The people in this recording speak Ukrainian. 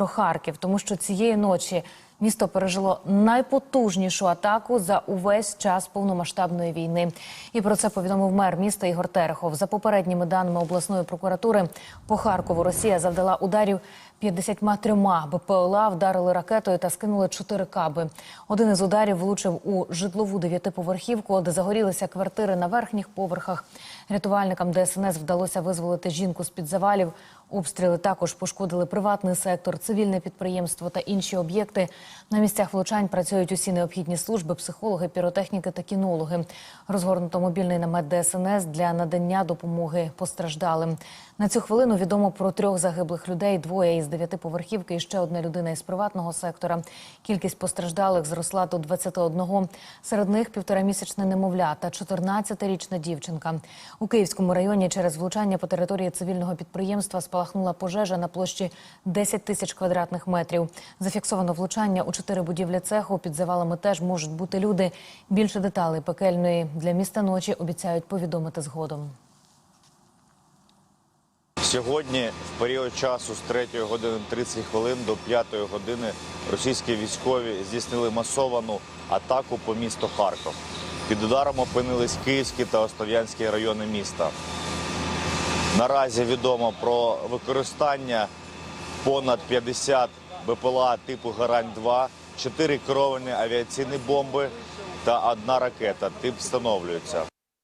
про Харків, тому що цієї ночі місто пережило найпотужнішу атаку за увесь час повномасштабної війни. І про це повідомив мер міста Ігор Терехов. За попередніми даними обласної прокуратури, по Харкову Росія завдала ударів 53 БПЛА, вдарили ракетою та скинули чотири каби. Один із ударів влучив у житлову дев'ятиповерхівку, де загорілися квартири на верхніх поверхах. Рятувальникам ДСНС вдалося визволити жінку з під завалів. Обстріли також пошкодили приватний сектор, цивільне підприємство та інші об'єкти. На місцях влучань працюють усі необхідні служби, психологи, піротехніки та кінологи. Розгорнуто мобільний намет ДСНС для надання допомоги постраждалим. На цю хвилину відомо про трьох загиблих людей: двоє із дев'ятиповерхівки і ще одна людина із приватного сектора. Кількість постраждалих зросла до 21. Серед них півторамісячне немовля та 14-річна дівчинка. У Київському районі через влучання по території цивільного підприємства спалахнула пожежа на площі 10 тисяч квадратних метрів. Зафіксовано влучання у чотири будівлі цеху. Під завалами теж можуть бути люди. Більше деталей пекельної для міста ночі обіцяють повідомити згодом. Сьогодні, в період часу з 3 години 30 хвилин до 5 години, російські військові здійснили масовану атаку по місту Харків. Під ударом опинились Київські та Остов'янські райони міста. Наразі відомо про використання понад 50 БПЛА типу Гарань-2, чотири керовані авіаційні бомби та одна ракета. Тип встановлюється.